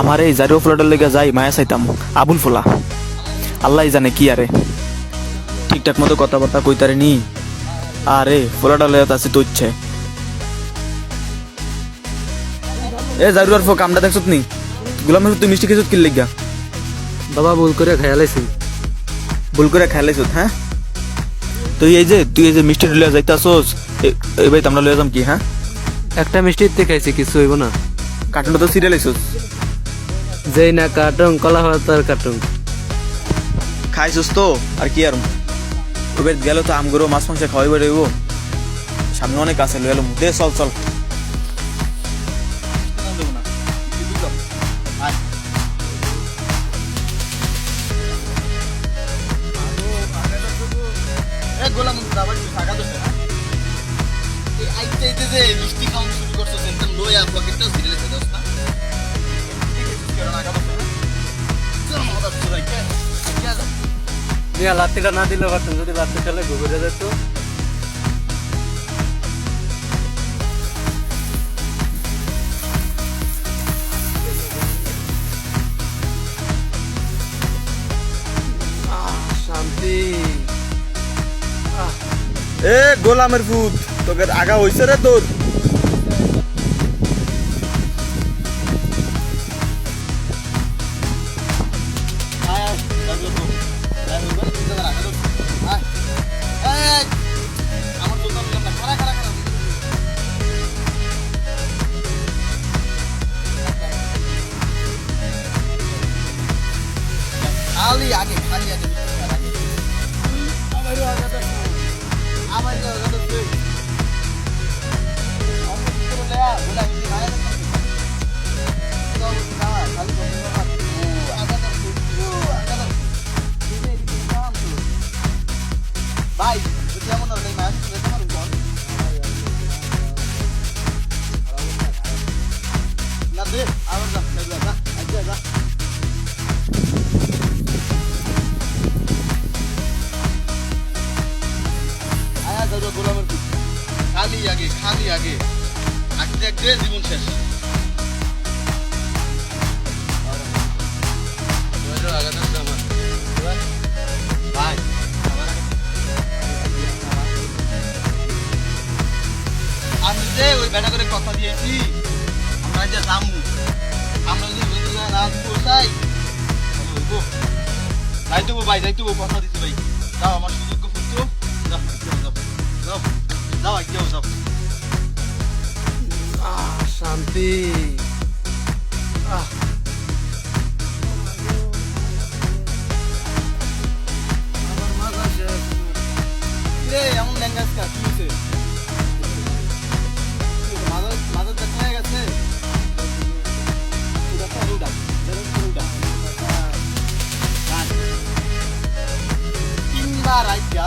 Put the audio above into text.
আমার এই জারিও ফোলাটার লেগে যাই মায়া চাইতাম। আবুল ফোলা। আল্লাহ জানে কি আরে। ঠিকঠাক মতো কথাবার্তা কইতারে নি। আরে ফোলাটা লেগে আছে তো ইচ্ছে। এ জারুয়ার ফো কামটা দেখছত নি? গুলাম তুই মিষ্টি খেছত কি লেগা বাবা ভুল করে খেয়ালাইছি ভুল করে খেলাইছত হ্যাঁ? তুই এই যে তুই এই যে মিষ্টি লইয়া যাইতাছস এবার আমরা লইয়া যাম কি হ্যাঁ? একটা মিষ্টিতে খাইছি কিছু হইব না। কার্টুনটা তো সিরিয়াল আইছস। যেই না কার্টুন কলা হওয়ার কার্টুন খাইছস তো আর কি আর এবার গেল তো আমগুলো মাছ মাংস খাওয়াই বেরোইব সামনে অনেক আছে লম। দে চল চল। গোলাম আবার থাকা তো এই আইতে আইতে যে মিষ্টি খাওয়া শুরু করছ সেন্টার লইয়া পকেটটাও সিরিয়াল আছে দোস্ত নিয়ে লাত্তিটা না দিলে পারতাম যদি লাত্তি খেলে ঘুরে যেত। শান্তি। এ, গোলামের ফুট তোকে আগা হইছে রে তোর? খালি আগে খালি আগে আমারও আগে তো আমারও আগে তো তুই আমি কি আগে, খালি আগে। আঁকতে আঁকতে জীবন শেষ। আমি ওই করে কথা দিয়েছি, আমরা যে যামু। আমরা যদি বন্ধুরা না পৌঁছাই যাইতে ভাই, যাইতে কথা দিতে ভাই। যাও, আমার সুযোগ্য পুত্র। রে এমন ল্যাঙ্গাস কা কি হইছে মাদার মাদার দেখা হয়ে গেছে। উড়া তো উড়া উড়া তিনবার মাদার